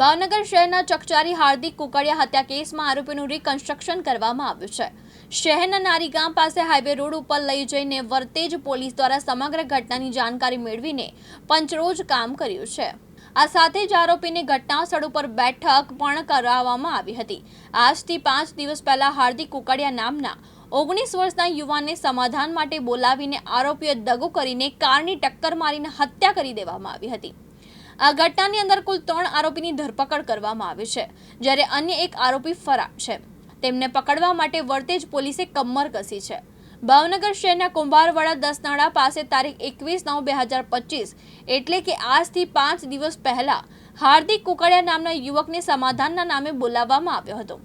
ભાવનગર શહેરના ચકચારી હાર્દિક કુકડિયા હત્યા કેસમાં આરોપીનું રિકન્સ્ટ્રક્શન કરવામાં આવ્યું છે. શહેરના નારીગામ પાસે હાઈવે રોડ ઉપર લઈ જઈને વર્તેજ પોલીસ દ્વારા સમગ્ર ઘટનાની જાણકારી મેળવીને પંચરોજ કામ કર્યું છે. આ સાથે જ આરોપીને ઘટના સ્થળ ઉપર બેઠક પણ કરાવવામાં આવી હતી. આજથી પાંચ દિવસ પહેલા હાર્દિક કુકડિયા નામના ઓગણીસ વર્ષના યુવાનને સમાધાન માટે બોલાવીને આરોપીએ દગો કરીને કારની ટક્કર મારીને હત્યા કરી દેવામાં આવી હતી. આ ઘટનાની અંદર કુલ ત્રણ આરોપીની ધરપકડ કરવામાં આવી છે, જ્યારે અન્ય એક આરોપી ફરાર છે. તેમને પકડવા માટે વર્તેજ પોલીસે કમર કસી છે. ભાવનગર શહેરના કુંભારવાડા દસનાળા પાસે તારીખ એકવીસ નવ બે હજાર પચીસ એટલે કે આજથી પાંચ દિવસ પહેલા હાર્દિક કુકડિયા નામના યુવકને સમાધાનના નામે બોલાવવામાં આવ્યો હતો.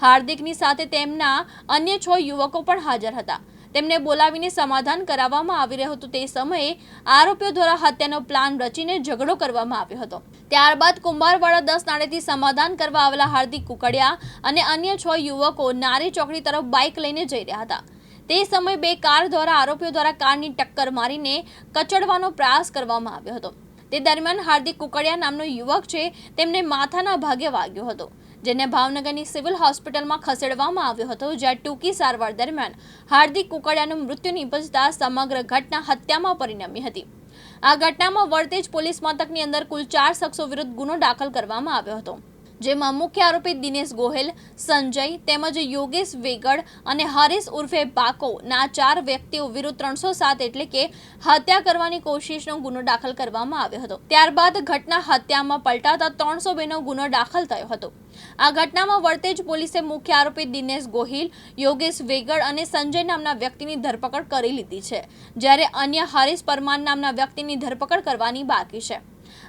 હાર્દિકની સાથે તેમના અન્ય છ યુવકો પણ હાજર હતા. તેમને બોલાવીને સમાધાન કરાવવામાં આવી રહ્યું હતું તે સમયે આરોપીઓ દ્વારા હત્યાનો પ્લાન રચીને ઝઘડો કરવામાં આવ્યો હતો. ત્યારબાદ કુંભારવાડા દસ નાળેથી સમાધાન કરવા આવેલા હાર્દિક કુકડિયા અને અન્ય છ યુવકો નારી ચોકડી તરફ બાઇક લઈને જઈ રહ્યા હતા. તે સમયે બે કાર દ્વારા આરોપીઓ દ્વારા કારની ટક્કર મારીને કચડવાનો પ્રયાસ કરવામાં આવ્યો હતો. તે દરમિયાન હાર્દિક કુકડિયા નામનો યુવક છે, તેમને માથાના ભાગે વાગ્યો હતો. જેને ભાવનગરની સિવિલ હોસ્પિટલમાં ખસેડવામાં આવ્યો હતો, જ્યાં ટૂંકી સારવાર દરમિયાન હાર્દિક કુકડિયાનું મૃત્યુ નિપજતા સમગ્ર ઘટના હત્યામાં પરિણમી હતી. આ ઘટનામાં વર્તેજ પોલીસ મથકની અંદર કુલ ચાર શખ્સો વિરુદ્ધ ગુનો દાખલ કરવામાં આવ્યો હતો. જેમાં મુખ્ય આરોપી દિનેશ ગોહેલ, સંજય તેમજ યોગેશ વેગડ અને હરીશ ઉર્ફે બાકો ના ચાર વ્યક્તિઓ વિરુદ્ધ ત્રણસો સાત એટલે કે હત્યા કરવાની કોશિશનો ગુનો દાખલ કરવામાં આવ્યો હતો. ત્યારબાદ ઘટના હત્યામાં પલટાતા ત્રણસો બેનો ગુનો દાખલ થયો હતો. આ ઘટનામાં વર્તેજ પોલીસે મુખ્ય આરોપી દિનેશ ગોહિલ, યોગેશ વેગડ અને સંજય નામના વ્યક્તિની ધરપકડ કરી લીધી છે, જ્યારે અન્ય હરીશ પરમાર નામના વ્યક્તિની ધરપકડ કરવાની બાકી છે.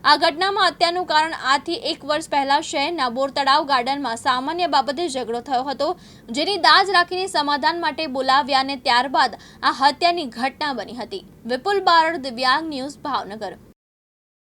આ ઘટનામાં હત્યાનું કારણ આથી એક વર્ષ પહેલા શહેરના બોરતળાવ ગાર્ડનમાં સામાન્ય બાબતે ઝઘડો થયો હતો, જેની દાજ રાખીને સમાધાન માટે બોલાવ્યા અને ત્યારબાદ આ હત્યાની ઘટના બની હતી. વિપુલ બારડ, દિવ્યાંગ ન્યૂઝ ભાવનગર.